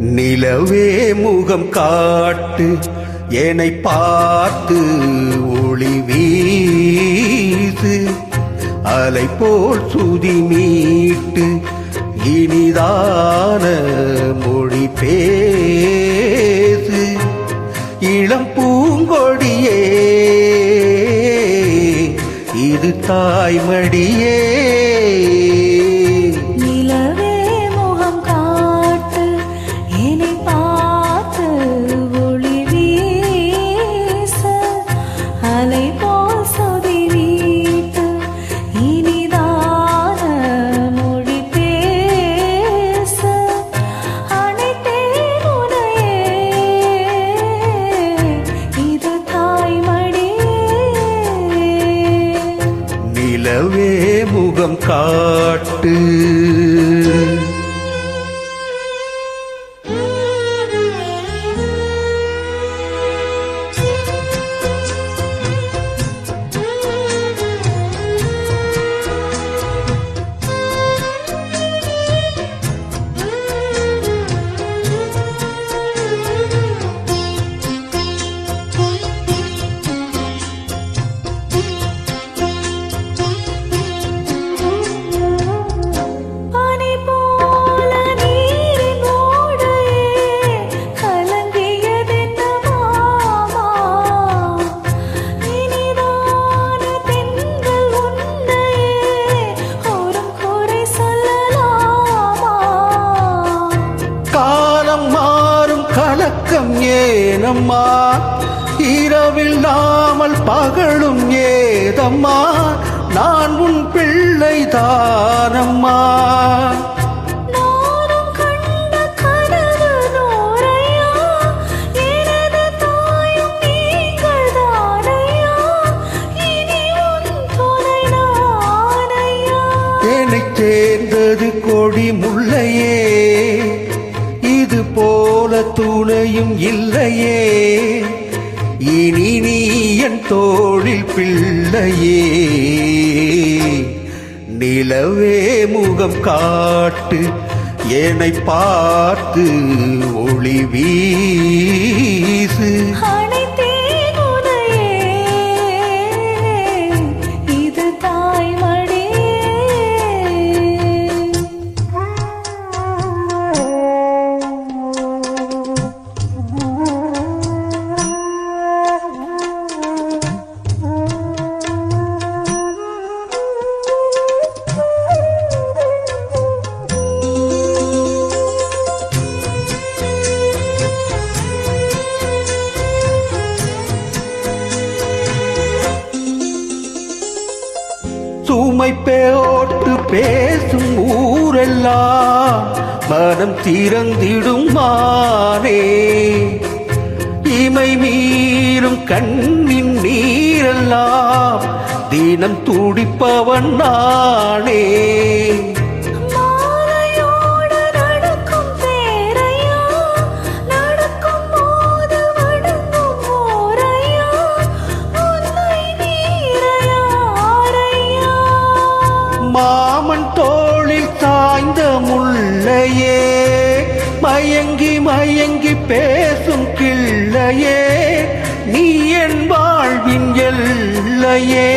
நிலவே முகம் காட்டு என்னை பார்த்து ஒளி வீசு. அலை போல் சுதி மீட்டு இனிதான மொழி பேசு. இளம் பூங்கொடியே இது தாய்மடியே. முகம் காட்டு. கலக்கம் ஏனம்மா? இரவில் நாமல் பகலும் ஏதம்மா? நான் உன் பிள்ளை தானம்மா. நானும் கண்ட கனவு நூறையா போல துணையும் இல்லையே. இனி நீ என் தோழில் பிள்ளையே. நிலவே முகம் காட்டு என்னை பார்த்து ஒளி வீ உம்மை பேட்டு பேசும் ஊரெல்லாம் மனம் திறந்திடும் மானே. இமை மீறும் கண்ணின் நீரெல்லாம் தினம் துடிப்பவன் நானே. மாமன் தோளில் தாய்ந்த முள்ளையே மயங்கி மயங்கி பேசும் கிள்ளையே நீ என் வாழ்வின் எல்லையே.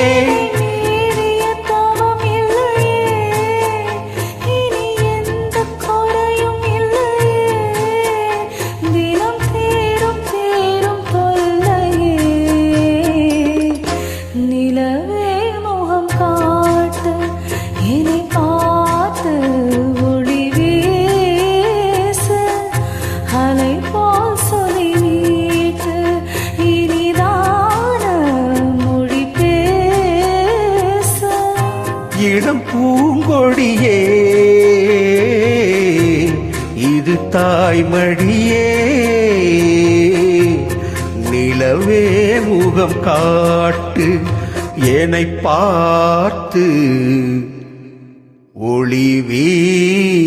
தாய்மடியே நிலவே முகம் காட்டு என்னை பார்த்து ஒளி வீசு.